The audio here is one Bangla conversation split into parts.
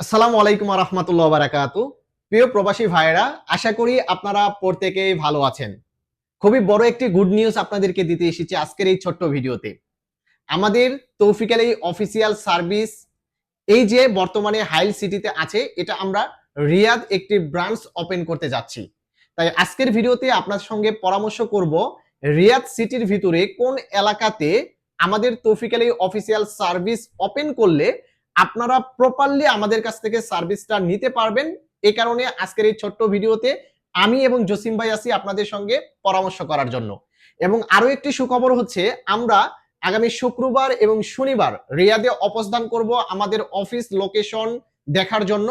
আসসালামু আলাইকুম রহমতুল্লাহ বারাকাতু। প্রিয় প্রবাসী ভাইয়েরা, আশা করি আপনারা প্রত্যেকেই ভালো আছেন। খুবই বড় একটি গুড নিউজ আপনাদেরকে দিতে এসেছি আজকের এই ছোট্ট ভিডিওতে। আমাদের তৌফিকাল এই অফিসিয়াল সার্ভিস এই যে বর্তমানে হাইল সিটিতে আছে, এটা আমরা রিয়াদ একটি ব্রাঞ্চ ওপেন করতে যাচ্ছি। তাই আজকের ভিডিওতে আপনার সঙ্গে পরামর্শ করব রিয়াদ সিটির ভিতরে কোন এলাকাতে আমাদের তৌফিকাল এই অফিসিয়াল সার্ভিস ওপেন করলে আপনারা প্রপারলি আমাদের কাছ থেকে সার্ভিসটা নিতে পারবেন। এই কারণে আজকের এই ছোট্ট ভিডিওতে আমি এবং জসিম ভাই আছি আপনাদের সঙ্গে পরামর্শ করার জন্য। এবং আরও একটি সুখবর হচ্ছে, আমরা আগামী শুক্রবার এবং শনিবার রিয়াদে অবস্থান করব আমাদের অফিস লোকেশন দেখার জন্য।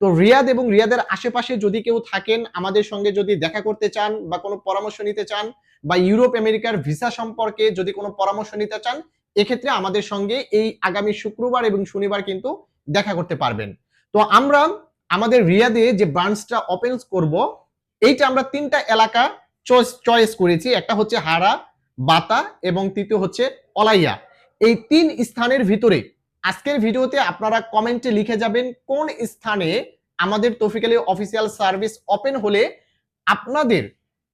তো রিয়াদ এবং রিয়াদের আশেপাশে যদি কেউ থাকেন, আমাদের সঙ্গে যদি দেখা করতে চান বা কোনো পরামর্শ নিতে চান বা ইউরোপ, আমেরিকার ভিসা সম্পর্কে যদি কোনো পরামর্শ নিতে চান এক্ষেত্রে আমাদের সঙ্গে এই আগামী শুক্রবার এবং শনিবার কিন্তু দেখা করতে পারবেন। তো আমরা আমাদের রিয়াদে যে ব্রাঞ্চটা ওপেন করব, এইটা আমরা তিনটা এলাকা চয়েস চয়েস করেছি। একটা হচ্ছে হারা বাতা এবং তৃতীয় হচ্ছে অলাইয়া। এই তিন স্থানের ভিতরে আজকের ভিডিওতে আপনারা কমেন্টে লিখে যাবেন কোন স্থানে আমাদের তফিকালি অফিসিয়াল সার্ভিস ওপেন হলে আপনাদের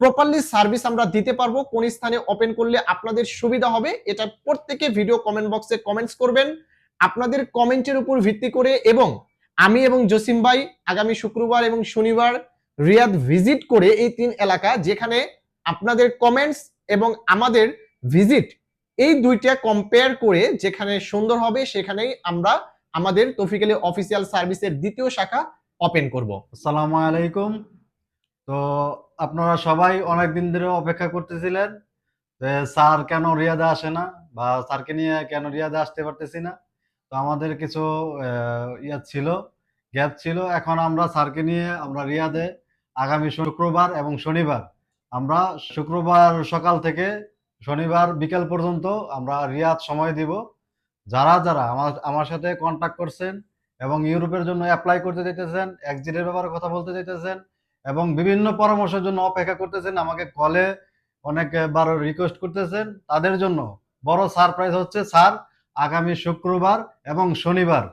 প্রপারলি সার্ভিস আমরা দিতে পারব, কোন স্থানে ওপেন করলে আপনাদের সুবিধা হবে। এটা প্রত্যেকে ভিডিও কমেন্ট বক্সে কমেন্টস করবেন। আপনাদের কমেন্টের উপর ভিত্তি করে এবং আমি এবং জসিম ভাই আগামী শুক্রবার এবং শনিবার রিয়াদ ভিজিট করে এই তিন এলাকা যেখানে আপনাদের কমেন্টস এবং আমাদের ভিজিট এই দুইটা কম্পেয়ার করে যেখানে সুন্দর হবে, সেখানেই আমরা আমাদের তফিকালি অফিসিয়াল সার্ভিসের দ্বিতীয় শাখা ওপেন করব। আসসালামু আলাইকুম। তো আপনারা সবাই অনেক দিন ধরে অপেক্ষা করতেছিলেন স্যার কেন রিয়াদে আসে না বা স্যারকে নিয়ে কেন রিয়াদে আসতে পারতেছি না। তো আমাদের কিছু ইয়া ছিল, গ্যাপ ছিল। এখন আমরা স্যারকে নিয়ে আমরা রিয়াদে আগামী শুক্রবার এবং শনিবার আমরা শুক্রবার সকাল থেকে শনিবার বিকেল পর্যন্ত আমরা রিয়াদ সময় দিব। যারা যারা আমার আমার সাথে কন্ট্যাক্ট করছেন এবং ইউরোপের জন্য অ্যাপ্লাই করতে চাইতেছেন এক্সিটের ব্যাপারে কথা বলতে চাইতেছেন এবং বিভিন্ন পরামর্শের জন্য অপেক্ষা করতেছেন আমাকে কলে অনেকবার রিকোয়েস্ট করতেছেন তাদের জন্য বড় সারপ্রাইজ হচ্ছে স্যার আগামী শুক্রবার এবং শনিবার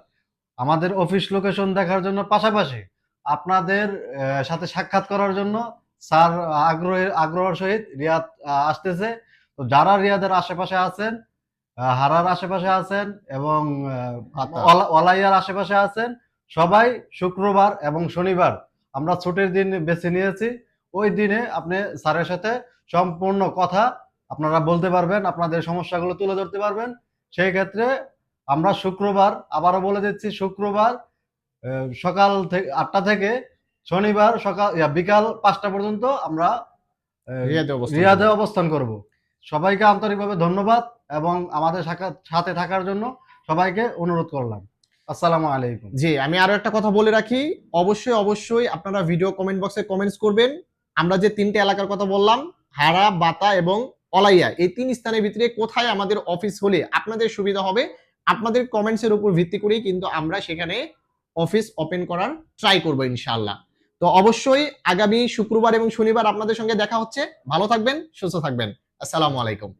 আমাদের অফিস লোকেশন দেখার জন্য পাশাপাশি আপনাদের সাথে সাক্ষাৎ করার জন্য স্যার আগ্রহের আগ্রহের সহিত রিয়াদ আসতেছে তো যারা রিয়াদের আশেপাশে আছেন হারার আশেপাশে আছেন এবং আচ্ছা। ওলাইয়ার আশেপাশে আছেন সবাই শুক্রবার এবং শনিবার আমরা ছুটির দিন বেছে নিয়েছি। ওই দিনে আপনি স্যারের সাথে সম্পূর্ণ কথা আপনারা বলতে পারবেন আপনাদের সমস্যাগুলো তুলে ধরতে পারবেন। সেই ক্ষেত্রে আমরা শুক্রবার আবারও বলে দিচ্ছি শুক্রবার সকাল থেকে আটটা থেকে শনিবার সকাল বিকাল পাঁচটা পর্যন্ত আমরা রিয়াদে অবস্থান করব। অবস্থান করব। সবাইকে আন্তরিকভাবে ধন্যবাদ এবং আমাদের সাথে থাকার জন্য সবাইকে অনুরোধ করলাম। আসসালামু আলাইকুম। জি, আমি আরও একটা কথা বলে রাখি। অবশ্যই অবশ্যই আপনারা ভিডিও কমেন্ট বক্সে কমেন্টস করবেন। আমরা যে তিনটে এলাকার কথা বললাম, হারা, বাতা এবং অলাইয়া, এই তিন স্থানের ভিতরে কোথায় আমাদের অফিস হলে আপনাদের সুবিধা হবে, আপনাদের কমেন্টস এর উপর ভিত্তি করেই কিন্তু আমরা সেখানে অফিস ওপেন করার ট্রাই করব ইনশাআল্লাহ। তো অবশ্যই আগামী শুক্রবার এবং শনিবার আপনাদের সঙ্গে দেখা হচ্ছে। ভালো থাকবেন, সুস্থ থাকবেন। আসসালামু আলাইকুম।